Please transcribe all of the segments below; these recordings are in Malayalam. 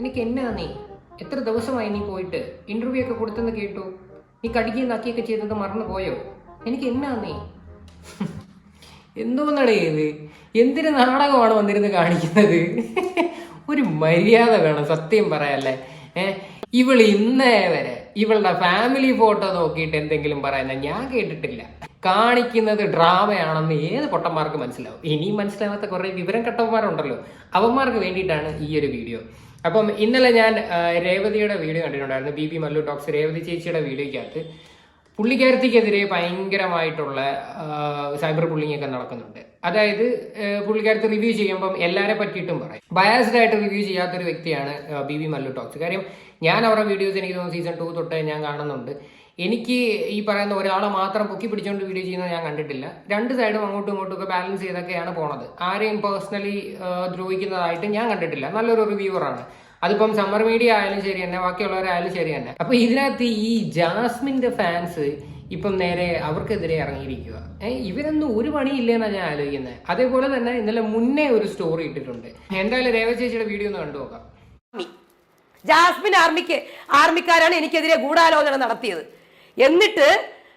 എനിക്ക് എന്നാ നീ എത്ര ദിവസമായി നീ പോയിട്ട്? ഇന്റർവ്യൂ ഒക്കെ കൊടുത്തെന്ന് കേട്ടു. നീ കടിക്കുകയും നക്കിയൊക്കെ ചെയ്തത് മറന്നു പോയോ എനിക്ക് എന്നാ നീ എന്തോന്നാണ് ഇത്? എന്തിന് നാടകമാണ് വന്നിരുന്ന് കാണിക്കുന്നത്? ഒരു മര്യാദ വേണം സത്യം പറയാല്ലേ? ഏഹ് ഇവൾ ഇന്നേ വരെ ഇവളുടെ ഫാമിലി ഫോട്ടോ നോക്കിയിട്ട് എന്തെങ്കിലും പറയുന്ന ഞാൻ കേട്ടിട്ടില്ല. കാണിക്കുന്നത് ഡ്രാമയാണെന്ന് ഏത് പൊട്ടന്മാർക്ക് മനസ്സിലാവും? ഇനിയും മനസ്സിലാവാത്ത കുറെ വിവരം കെട്ടവന്മാരുണ്ടല്ലോ. അവന്മാർക്ക് വേണ്ടിയിട്ടാണ് ഈ ഒരു വീഡിയോ അപ്പം ഇന്നലെ ഞാൻ രേവതിയുടെ വീഡിയോ കണ്ടിട്ടുണ്ടായിരുന്നു. B B Mallu talks Revathi ചേച്ചിയുടെ വീഡിയോയ്ക്കകത്ത്. പുള്ളിക്കാരത്തിക്കെതിരെ ഭയങ്കരമായിട്ടുള്ള സൈബർ ബുള്ളിംഗ് ഒക്കെ നടക്കുന്നുണ്ട്. അതായത് പുള്ളിക്കാരത്ത് റിവ്യൂ ചെയ്യുമ്പം എല്ലാരെ പറ്റിയിട്ടും പറയും. ബയാസ്ഡ് ആയിട്ട് റിവ്യൂ ചെയ്യാത്തൊരു വ്യക്തിയാണ് ബി വി മല്ലു ടോക്സ്. കാര്യം ഞാൻ അവരുടെ വീഡിയോസ് എനിക്ക് തോന്നുന്നു സീസൺ ടു തൊട്ട് ഞാൻ കാണുന്നുണ്ട്. എനിക്ക് ഈ പറയുന്ന ഒരാളെ മാത്രം പൊക്കി പിടിച്ചുകൊണ്ട് വീഡിയോ ചെയ്യുന്നത് ഞാൻ കണ്ടിട്ടില്ല. രണ്ട് സൈഡും അങ്ങോട്ടും ഇങ്ങോട്ടും ഒക്കെ ബാലൻസ് ചെയ്തൊക്കെയാണ് പോണത്. ആരെയും പേഴ്സണലി ദ്രോഹിക്കുന്നതായിട്ട് ഞാൻ കണ്ടിട്ടില്ല. നല്ലൊരു റിവ്യൂവറാണ്. അതിപ്പം സമ്മർ മീഡിയ ആയാലും ശരി തന്നെ ബാക്കിയുള്ളവരായാലും ശരി തന്നെ. അപ്പൊ ഇതിനകത്ത് ഈ ജാസ്മിന്റെ ഫാൻസ് ഇപ്പം നേരെ അവർക്കെതിരെ ഇറങ്ങിയിരിക്കുക. ഏഹ് ഇവരൊന്നും ഒരു പണിയില്ലെന്നാണ് ഞാൻ ആലോചിക്കുന്നത് അതേപോലെ തന്നെ ഇന്നലെ മുന്നേ ഒരു സ്റ്റോറി ഇട്ടിട്ടുണ്ട്. എന്തായാലും രേവ ചേച്ചിയുടെ വീഡിയോ ഒന്ന് കണ്ടു നോക്കാം. ജാസ്മിൻ ആർമിക്ക് ആർമിക്കാരാണ് എനിക്കെതിരെ ഗൂഢാലോചന നടത്തിയത്. എന്നിട്ട്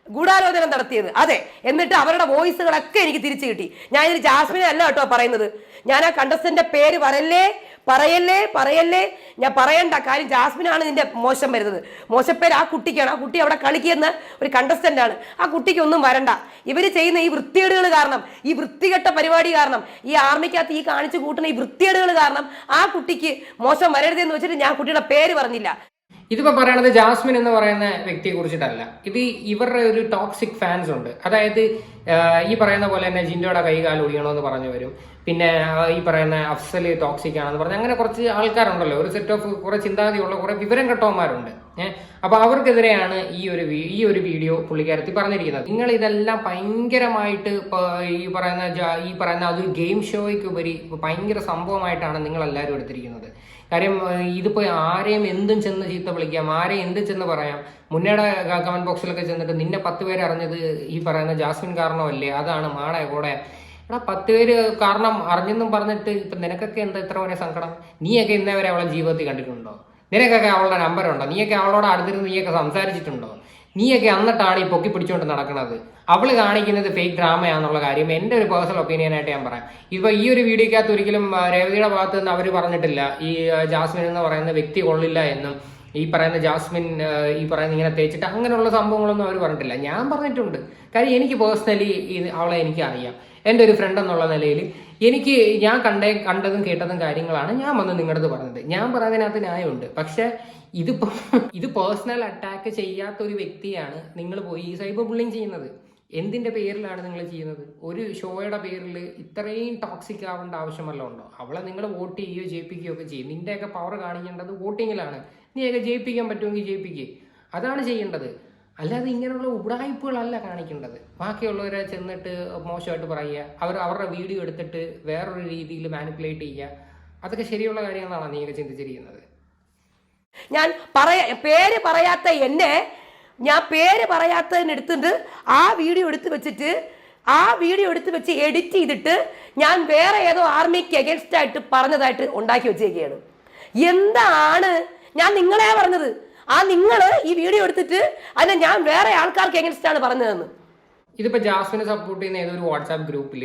ഗൂഢാലോചന നടത്തിയത്. അതെ എന്നിട്ട് അവരുടെ വോയിസുകളൊക്കെ എനിക്ക് തിരിച്ചു കിട്ടി. ഞാൻ ഇതിന് ജാസ്മിനെ അല്ല കേട്ടോ പറയുന്നത്. ഞാൻ ആ കണ്ടസ്റ്റന്റെ പേര് പറയല്ലേ പറയല്ലേ പറയല്ലേ? ഞാൻ പറയണ്ട കാര്യം ജാസ്മിനാണ് ഇതിന്റെ മോശം വരുന്നത്. മോശപ്പേര് ആ കുട്ടിക്കാണ്. ആ കുട്ടി അവിടെ കളിക്കുന്ന ഒരു കണ്ടസ്റ്റന്റ് ആണ് ആ കുട്ടിക്കൊന്നും വരണ്ട. ഇവർ ചെയ്യുന്ന ഈ വൃത്തികേടുകൾ കാരണം ഈ വൃത്തികെട്ട പരിപാടി കാരണം ഈ ആർമിക്കകത്ത് ഈ കാണിച്ചു കൂട്ടുന്ന ഈ വൃത്തികേടുകൾ കാരണം ആ കുട്ടിക്ക് മോശം വരരുതെന്ന് വെച്ചിട്ട് ഞാൻ കുട്ടിയുടെ പേര് പറഞ്ഞില്ല. ഇതിപ്പോ പറയണത് ജാസ്മിൻ എന്ന് പറയുന്ന വ്യക്തിയെ കുറിച്ചിട്ടല്ല. ഇത് ഇവരുടെ ഒരു ടോക്സിക് ഫാൻസ് ഉണ്ട്. അതായത് ഈ പറയുന്ന പോലെ തന്നെ ജിൻഡോയുടെ കൈകാൽ ഒഴിയണമെന്ന് പറഞ്ഞു വരും. പിന്നെ ഈ പറയുന്ന അഫ്സൽ ടോക്സിക് ആണെന്ന് പറഞ്ഞ് അങ്ങനെ കുറച്ച് ആൾക്കാരുണ്ടല്ലോ. ഒരു സെറ്റ് ഓഫ് കുറെ ചിന്താഗതിയുള്ള കുറെ വിവരം കെട്ടവന്മാരുണ്ട്. ഏഹ് അപ്പൊ അവർക്കെതിരെയാണ് ഈ ഒരു ഈ ഒരു വീഡിയോ പുള്ളിക്കാരത്തി പറഞ്ഞിരിക്കുന്നത്. നിങ്ങൾ ഇതെല്ലാം ഭയങ്കരമായിട്ട് ഈ പറയുന്ന ഈ പറയുന്ന അതൊരു ഗെയിം ഷോയ്ക്ക് ഉപരി ഭയങ്കര സംഭവമായിട്ടാണ് നിങ്ങൾ എല്ലാവരും എടുത്തിരിക്കുന്നത്. കാര്യം ഇതിപ്പോ ആരെയും എന്തും ചെന്ന് ചീത്ത വിളിക്കാം ആരെയും എന്തും ചെന്ന് പറയാം. മുന്നേടെ കമന്റ് ബോക്സിലൊക്കെ ചെന്നിട്ട് നിന്നെ പത്ത് പേര് അറിഞ്ഞത് ഈ പറയുന്ന ജാസ്മിൻ കാരണമല്ലേ അതാണ് മാടെ കൂടെ എടാ പത്ത് പേര് കാരണം അറിഞ്ഞെന്നും പറഞ്ഞിട്ട് ഇപ്പൊ നിനക്കൊക്കെ എന്താ ഇത്ര വരെ സങ്കടം? നീയൊക്കെ ഇന്നേ വരെ അവളെ ജീവിതത്തിൽ കണ്ടിട്ടുണ്ടോ? നിനക്കൊക്കെ അവളുടെ നമ്പർ ഉണ്ടോ? നീയൊക്കെ അവളോട് അടുത്തിരുന്ന് നീയൊക്കെ സംസാരിച്ചിട്ടുണ്ടോ? നീയൊക്കെ എന്നിട്ടാണ് ഈ പൊക്കി പിടിച്ചുകൊണ്ട് നടക്കുന്നത് അവൾ കാണിക്കുന്നത് ഫേക്ക് ഡ്രാമയാണെന്നുള്ള കാര്യം. എന്റെ ഒരു പേഴ്സണൽ ഒപ്പീനിയൻ ആയിട്ട് ഞാൻ പറയാം. ഇപ്പൊ ഈ ഒരു വീഡിയോക്കകത്ത് ഒരിക്കലും രേവതിയുടെ ഭാഗത്ത് നിന്ന് അവർ പറഞ്ഞിട്ടില്ല. ഈ ജാസ്മിൻ എന്ന് പറയുന്ന വ്യക്തി കൊള്ളില്ല എന്നും ഈ പറയുന്ന ജാസ്മിൻ ഈ പറയുന്ന ഇങ്ങനെ തേച്ചിട്ട് അങ്ങനെയുള്ള സംഭവങ്ങളൊന്നും അവർ പറഞ്ഞിട്ടില്ല. ഞാൻ പറഞ്ഞിട്ടുണ്ട്. കാര്യം എനിക്ക് പേഴ്സണലി അവളെ എനിക്ക് അറിയാം. എന്റെ ഒരു ഫ്രണ്ട് എന്നുള്ള നിലയിൽ എനിക്ക് ഞാൻ കണ്ടേ കണ്ടതും കേട്ടതും കാര്യങ്ങളാണ് ഞാൻ വന്ന് നിങ്ങളുടെ പറഞ്ഞത്. ഞാൻ പറയുന്നതിനകത്ത് ന്യായമുണ്ട്. പക്ഷേ ഇതിപ്പോൾ ഇത് പേഴ്സണൽ അറ്റാക്ക് ചെയ്യാത്ത ഒരു വ്യക്തിയാണ് നിങ്ങൾ പോയി ഈ സൈബർ ബുള്ളിങ് ചെയ്യുന്നത്. എന്തിന്റെ പേരിലാണ് നിങ്ങൾ ചെയ്യുന്നത്? ഒരു ഷോയുടെ പേരിൽ ഇത്രയും ടോക്സിക് ആവേണ്ട ആവശ്യമല്ല ഉണ്ടോ? അവളെ നിങ്ങൾ വോട്ട് ചെയ്യുകയോ ജയിപ്പിക്കുകയോ ഒക്കെ ചെയ്യും. നിന്റെയൊക്കെ പവർ കാണിക്കേണ്ടത് വോട്ടിങ്ങിലാണ് നീയൊക്കെ ജയിപ്പിക്കാൻ പറ്റുമെങ്കിൽ ജയിപ്പിക്കുക അതാണ് ചെയ്യേണ്ടത്. അല്ലാതെ ഇങ്ങനെയുള്ള ഉടായ്പകളല്ല കാണിക്കേണ്ടത്. ബാക്കിയുള്ളവരെ ചെന്നിട്ട് മോശമായിട്ട് പറയുക അവർ അവരുടെ വീഡിയോ എടുത്തിട്ട് വേറൊരു രീതിയിൽ മാനിപ്പുലേറ്റ് ചെയ്യുക. അതൊക്കെ ശരിയുള്ള കാര്യങ്ങളാണ് നീയൊക്കെ ചിന്തിച്ചിരിക്കുന്നത്. ഞാൻ പറയാ പേര് പറയാത്ത എന്നെ ഞാൻ പേര് പറയാത്തതിനെടുത്തിട്ട് ആ വീഡിയോ എടുത്ത് വെച്ചിട്ട് ആ വീഡിയോ എടുത്ത് വെച്ച് എഡിറ്റ് ചെയ്തിട്ട് ഞാൻ വേറെ ഏതോ ആർമിക്ക് എഗൻസ്റ്റ് ആയിട്ട് പറഞ്ഞതായിട്ട് ഉണ്ടാക്കി വെച്ചേക്കുകയാണ്. എന്താണ് ഞാൻ നിങ്ങളെ പറഞ്ഞത്? ആ നിങ്ങൾ ഈ വീഡിയോ എടുത്തിട്ട് അതിനെ ഞാൻ വേറെ ആൾക്കാർക്ക് എങ്ങനെയാണ് പറഞ്ഞതെന്ന്? ഇതിപ്പോ ജാസ്മിനെ സപ്പോർട്ട് ചെയ്യുന്ന ഏതൊരു വാട്സാപ്പ് ഗ്രൂപ്പിൽ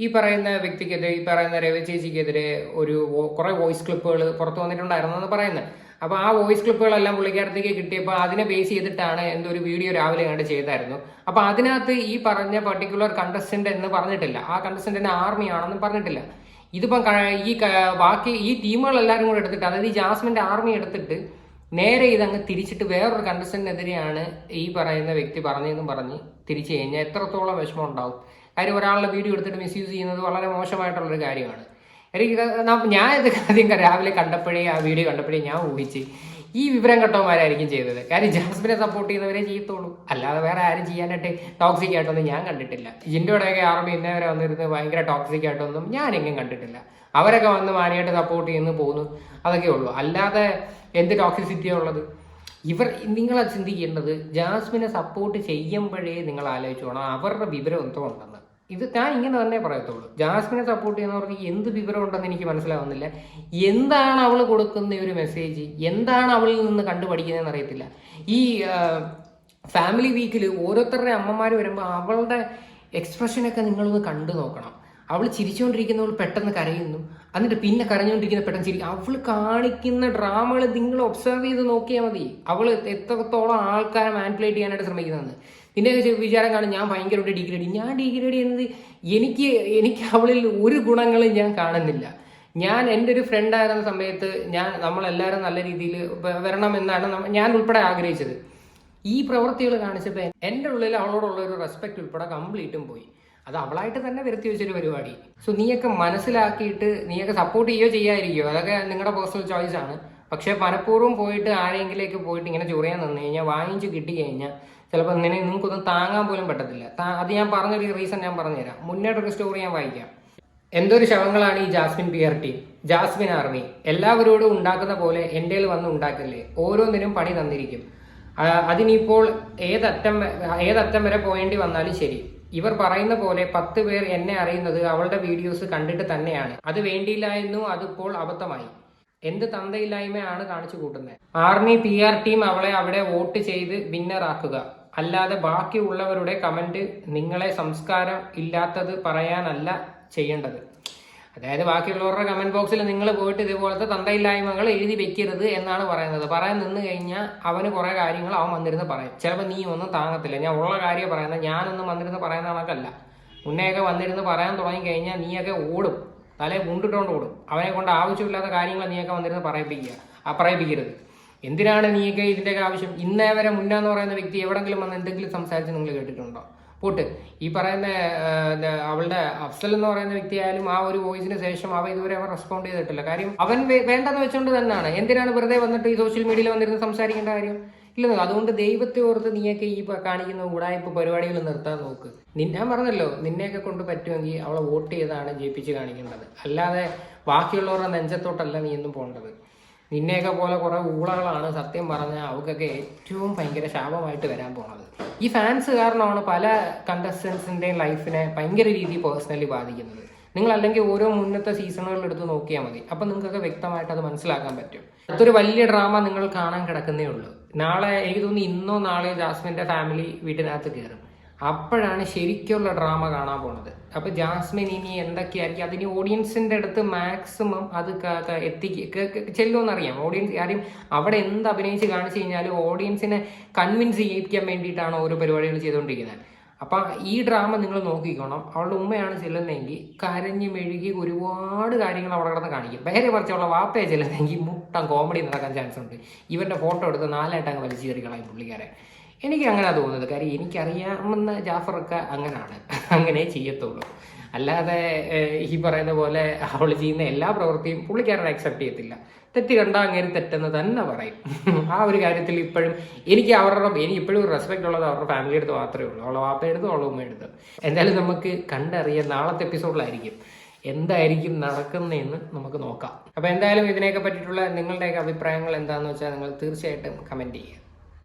ഈ പറയുന്ന വ്യക്തിക്കെതിരെ ഈ പറയുന്ന രവി ചേച്ചിക്കെതിരെ ഒരു കുറേ വോയിസ് ക്ലിപ്പുകൾ പുറത്തു വന്നിട്ടുണ്ടായിരുന്നു പറയുന്നത്. അപ്പൊ ആ വോയിസ് ക്ലിപ്പുകളെല്ലാം പുള്ളിക്കാരത്തേക്ക് കിട്ടിയപ്പോൾ അതിനെ ബേസ് ചെയ്തിട്ടാണ് എന്തോ ഒരു വീഡിയോ രാവിലെ കണ്ട് ചെയ്തായിരുന്നു. അപ്പൊ അതിനകത്ത് ഈ പറഞ്ഞ പർട്ടിക്കുലർ കണ്ടസ്റ്റന്റ് എന്ന് പറഞ്ഞിട്ടില്ല. ആ കണ്ടസ്റ്റന്റിന് ആർമി ആണെന്ന് പറഞ്ഞിട്ടില്ല. ഇതിപ്പം ഈ ബാക്കി ഈ ടീമുകൾ എല്ലാവരും കൂടെ എടുത്തിട്ട് അതായത് ഈ ജാസ്മിന്റെ ആർമി എടുത്തിട്ട് നേരെ ഇതങ്ങ് തിരിച്ചിട്ട് വേറൊരു കണ്ടസ്റ്റന്റിനെതിരെയാണ് ഈ പറയുന്ന വ്യക്തി പറഞ്ഞതെന്നും പറഞ്ഞ് തിരിച്ചു കഴിഞ്ഞാൽ എത്രത്തോളം വിഷമം ഉണ്ടാവും കാര്യം ഒരാളുടെ വീഡിയോ എടുത്തിട്ട് മിസ്യൂസ് ചെയ്യുന്നത് വളരെ മോശമായിട്ടുള്ളൊരു കാര്യമാണ്. എനിക്ക് ഞാൻ ഇത് ആദ്യം രാവിലെ കണ്ടപ്പോഴേ ആ വീഡിയോ കണ്ടപ്പോഴേ ഞാൻ ഊഹിച്ച് ഈ വിവരം കെട്ടവന്മാരായിരിക്കും ചെയ്തത്. കാര്യം ജാസ്മിനെ സപ്പോർട്ട് ചെയ്യുന്നവരെ ചെയ്യത്തുള്ളൂ. അല്ലാതെ വേറെ ആരും ചെയ്യാനായിട്ട് ടോക്സിക് ആയിട്ടൊന്നും ഞാൻ കണ്ടിട്ടില്ല. ജിൻഡോടെയൊക്കെ ആർമി ഇന്നവരെ വന്നിരുന്ന് ഭയങ്കര ടോക്സിക് ആയിട്ടൊന്നും ഞാൻ എങ്ങും കണ്ടിട്ടില്ല. അവരൊക്കെ വന്ന് മാനിയായിട്ട് സപ്പോർട്ട് ചെയ്യുന്നു പോകുന്നു അതൊക്കെ ഉള്ളൂ. അല്ലാതെ എന്ത് ടോക്സിസിറ്റിയാണ് ഉള്ളത്? ഇവർ നിങ്ങൾ ചിന്തിക്കേണ്ടത് ജാസ്മിനെ സപ്പോർട്ട് ചെയ്യുമ്പോഴേ നിങ്ങൾ ആലോചിച്ചോണം അവരുടെ വിവരം എന്തോ ഉണ്ടെന്ന്. ഇത് ഞാൻ ഇങ്ങനെ തന്നെ പറയത്തുള്ളൂ. ജാസ്മിനെ സപ്പോർട്ട് ചെയ്യുന്നവർക്ക് എന്ത് വിവരം ഉണ്ടെന്ന് എനിക്ക് മനസ്സിലാവുന്നില്ല. എന്താണ് അവൾ കൊടുക്കുന്ന ഒരു മെസ്സേജ് എന്താണ് അവളിൽ നിന്ന് കണ്ടുപഠിക്കുന്നതെന്ന് അറിയത്തില്ല. ഈ ഫാമിലി വീക്കിൽ ഓരോരുത്തരുടെ അമ്മമാർ വരുമ്പോൾ അവളുടെ എക്സ്പ്രഷനൊക്കെ നിങ്ങളൊന്ന് കണ്ടു നോക്കണം. അവൾ ചിരിച്ചുകൊണ്ടിരിക്കുന്നവൾ പെട്ടെന്ന് കരയുന്നു. എന്നിട്ട് പിന്നെ കരഞ്ഞുകൊണ്ടിരിക്കുന്ന പെട്ടെന്ന് ചിരി അവൾ കാണിക്കുന്ന ഡ്രാമകൾ നിങ്ങൾ ഒബ്സർവ് ചെയ്ത് നോക്കിയാൽ മതി. അവൾ എത്രത്തോളം ആൾക്കാരെ മാനിപ്പുലേറ്റ് ചെയ്യാനായിട്ട് ശ്രമിക്കുന്നതെന്ന്. നിന്റെ വിചാരം കാണും ഞാൻ ഭയങ്കരമായിട്ട് ഡിഗ്രേഡ് ഞാൻ ഡിഗ്രേഡ് ചെയ്യുന്നത് എനിക്ക് എനിക്ക് അവളിൽ ഒരു ഗുണങ്ങളും ഞാൻ കാണുന്നില്ല. ഞാൻ എന്റെ ഒരു ഫ്രണ്ട് ആയിരുന്ന സമയത്ത് ഞാൻ നമ്മളെല്ലാവരും നല്ല രീതിയിൽ വരണം എന്നാണ് ഞാൻ ഉൾപ്പെടെ ആഗ്രഹിച്ചത്. ഈ പ്രവൃത്തികൾ കാണിച്ചപ്പോൾ എന്റെ ഉള്ളിൽ അവളോടുള്ള ഒരു റെസ്പെക്ട് ഉൾപ്പെടെ കംപ്ലീറ്റും പോയി. അത് അവളായിട്ട് തന്നെ വരുത്തി വെച്ചൊരു പരിപാടി. സോ നീയൊക്കെ മനസ്സിലാക്കിയിട്ട് നീയൊക്കെ സപ്പോർട്ട് ചെയ്യോ ചെയ്യാതിരിക്കോ അതൊക്കെ നിങ്ങളുടെ പേഴ്സണൽ ചോയ്സ് ആണ്. പക്ഷേ പലപ്പോഴും പോയിട്ട് ആരെങ്കിലേക്ക് പോയിട്ട് ഇങ്ങനെ ചൊറിയാൻ നിന്ന് കഴിഞ്ഞാൽ വാങ്ങിച്ച് കിട്ടി കഴിഞ്ഞാൽ ചിലപ്പോൾ നിന്നെ നിങ്ങൾക്കൊന്നും താങ്ങാൻ പോലും പറ്റത്തില്ല. അത് ഞാൻ പറഞ്ഞൊരു റീസൺ ഞാൻ പറഞ്ഞുതരാം. മുന്നേറ്റൊരു സ്റ്റോറി ഞാൻ വായിക്കാം. എന്തൊരു ശവങ്ങളാണ് ഈ Jasmine P R T? Jasmine army. എല്ലാവരോടും ഉണ്ടാക്കുന്ന പോലെ എന്റെ വന്ന് ഉണ്ടാക്കല്ലേ? ഓരോന്നിനും പണി തന്നിരിക്കും. അതിനിപ്പോൾ ഏതറ്റം ഏതറ്റം വരെ പോയേണ്ടി വന്നാലും ശരി. ഇവർ പറയുന്ന പോലെ പത്ത് പേർ എന്നെ അറിയുന്നത് അവളുടെ വീഡിയോസ് കണ്ടിട്ട് തന്നെയാണ്. അത് വേണ്ടിയില്ലായിരുന്നു അതിപ്പോൾ അബദ്ധമായി. എന്ത് തന്തയില്ലായ്മയാണ് കാണിച്ചു കൂട്ടുന്നത്. ആർമി പി ആർ ടീം അവളെ അവിടെ വോട്ട് ചെയ്ത് വിന്നറാക്കുക. അല്ലാതെ ബാക്കിയുള്ളവരുടെ കമന്റ് നിങ്ങളെ സംസ്കാരം ഇല്ലാത്തത് പറയാനല്ല ചെയ്യേണ്ടത്. അതായത് ബാക്കിയുള്ളവരുടെ കമന്റ് ബോക്സിൽ നിങ്ങൾ പോയിട്ട് ഇതുപോലത്തെ തന്തയില്ലായ്മകൾ എഴുതി വെക്കരുത് എന്നാണ് പറയുന്നത്. പറയാൻ നിന്ന് കഴിഞ്ഞാൽ അവന് കുറെ കാര്യങ്ങൾ അവൻ വന്നിരുന്ന് പറയും. ചിലപ്പോൾ നീ ഒന്നും താങ്ങത്തില്ല. ഞാൻ ഉള്ള കാര്യം പറയുന്നത് ഞാനൊന്നും വന്നിരുന്ന് പറയുന്ന കണക്കല്ല. മുന്നെയൊക്കെ വന്നിരുന്ന് പറയാൻ തുടങ്ങി കഴിഞ്ഞാൽ നീയൊക്കെ ഓടും. തലേ കൊണ്ടിട്ടുകൊണ്ട് ഓടും. അവനെ കൊണ്ട് ആവശ്യമില്ലാത്ത കാര്യങ്ങൾ നീയൊക്കെ വന്നിരുന്ന് പറയിപ്പിക്കുക ആ പറയിപ്പിക്കരുത്. എന്തിനാണ് നീയൊക്കെ ഇതിന്റെയൊക്കെ ആവശ്യം? ഇന്നേ വരെ മുന്നാന്ന് പറയുന്ന വ്യക്തി എവിടെങ്കിലും വന്ന് എന്തെങ്കിലും സംസാരിച്ച് നിങ്ങൾ കേട്ടിട്ടുണ്ടോ? പോട്ട്. ഈ പറയുന്ന അവളുടെ അഫ്സൽ എന്ന് പറയുന്ന വ്യക്തിയായാലും ആ ഒരു വോയിസിന് ശേഷം അവ ഇതുവരെ അവൻ റെസ്പോണ്ട് ചെയ്തിട്ടില്ല. കാര്യം അവൻ വേണ്ടെന്ന് വെച്ചുകൊണ്ട് തന്നെയാണ് എന്തിനാണ് വെറുതെ വന്നിട്ട് ഈ സോഷ്യൽ മീഡിയയിൽ വന്നിരുന്ന് സംസാരിക്കേണ്ട കാര്യം? ഇല്ല അതുകൊണ്ട് ദൈവത്തെ ഓർത്ത് നീയൊക്കെ ഈ കാണിക്കുന്ന ഉടായ്പ പരിപാടികൾ നിർത്താൻ നോക്ക്. ഞാൻ പറഞ്ഞല്ലോ നിന്നെയൊക്കെ കൊണ്ട് പറ്റുമെങ്കിൽ അവളെ വോട്ട് ചെയ്താണ് ജയിപ്പിച്ച് കാണിക്കേണ്ടത്. അല്ലാതെ ബാക്കിയുള്ളവരുടെ നെഞ്ചത്തോട്ടല്ല നീ എന്നും പോകേണ്ടത് നിന്നെയൊക്കെ പോലെ കുറെ ഊളകളാണ് സത്യം പറഞ്ഞാൽ അവർക്കൊക്കെ ഏറ്റവും ഭയങ്കര ശാപമായിട്ട് വരാൻ പോണത്. ഈ ഫാൻസ് കാരണമാണ് പല കണ്ടസ്റ്റൻസിന്റെയും ലൈഫിനെ ഭയങ്കര രീതിയിൽ പേഴ്സണലി ബാധിക്കുന്നത്. നിങ്ങൾ അല്ലെങ്കിൽ ഓരോ മുന്നത്തെ സീസണുകളിൽ എടുത്ത് നോക്കിയാൽ മതി. അപ്പം നിങ്ങൾക്കൊക്കെ വ്യക്തമായിട്ട് അത് മനസ്സിലാക്കാൻ പറ്റും. അടുത്തൊരു വലിയ ഡ്രാമ നിങ്ങൾ കാണാൻ കിടക്കുന്നേ ഉള്ളൂ. നാളെ എനിക്ക് തോന്നുന്നു ഇന്നോ നാളെയോ ജാസ്മിന്റെ ഫാമിലി വീട്ടിനകത്ത് കയറും അപ്പോഴാണ് ശരിക്കുള്ള ഡ്രാമ കാണാൻ പോണത്. അപ്പൊ ജാസ്മിൻ ഇനി എന്തൊക്കെയായിരിക്കും? അതിന് ഓഡിയൻസിന്റെ അടുത്ത് മാക്സിമം അത് എത്തിക്ക് ചെല്ലുമെന്നറിയാം ഓഡിയൻസ് കാര്യം അവിടെ എന്ത് അഭിനയിച്ച് കാണിച്ചു കഴിഞ്ഞാൽ ഓഡിയൻസിനെ കൺവിൻസ് ചെയ്യിക്കാൻ വേണ്ടിയിട്ടാണ് ഓരോ പരിപാടികൾ ചെയ്തുകൊണ്ടിരിക്കുന്നത്. അപ്പൊ ഈ ഡ്രാമ നിങ്ങൾ നോക്കിക്കോണം. അവളുടെ ഉമ്മയാണ് ചെല്ലുന്നതെങ്കിൽ കരഞ്ഞു മെഴുകി ഒരുപാട് കാര്യങ്ങൾ അവിടെ കിടന്ന് കാണിക്കും. വേറെ കുറച്ചുള്ള വാപ്പയെ ചെല്ലുന്നതെങ്കിൽ മുട്ടം കോമഡി നടക്കാൻ ചാൻസ് ഉണ്ട്. ഇവന്റെ ഫോട്ടോ എടുത്ത് നാലായിട്ട് അങ്ങ് വലിച്ചു കയറി കളയും പുള്ളിക്കാരെ. എനിക്ക് അങ്ങനെ തോന്നുന്നത്. കാര്യം എനിക്കറിയാമെന്ന ജാഫറൊക്കെ അങ്ങനാണ്. അങ്ങനെ ചെയ്യത്തുള്ളൂ. അല്ലാതെ ഈ പറയുന്ന പോലെ അവൾ ചെയ്യുന്ന എല്ലാ പ്രവൃത്തിയും പുള്ളിക്കാരൻ അക്സെപ്റ്റ് ചെയ്യത്തില്ല. തെറ്റ് കണ്ടാൽ അങ്ങനെ തെറ്റെന്ന് തന്നെ പറയും. ആ ഒരു കാര്യത്തിൽ ഇപ്പോഴും എനിക്ക് അവരുടെ എനിക്ക് ഇപ്പോഴും റെസ്പെക്ട് ഉള്ളത് അവരുടെ ഫാമിലി എടുത്ത് മാത്രമേ ഉള്ളൂ. അവളെ വാപ്പ എടുത്ത് അവളെ ഉമ്മ എടുത്ത് എന്തായാലും നമുക്ക് കണ്ടറിയാം നാളത്തെ എപ്പിസോഡിലായിരിക്കും എന്തായിരിക്കും നടക്കുന്നതെന്ന് നമുക്ക് നോക്കാം. അപ്പോൾ എന്തായാലും ഇതിനെയൊക്കെ പറ്റിയിട്ടുള്ള നിങ്ങളുടെയൊക്കെ അഭിപ്രായങ്ങൾ എന്താണെന്ന് വെച്ചാൽ നിങ്ങൾ തീർച്ചയായിട്ടും കമന്റ് ചെയ്യുക.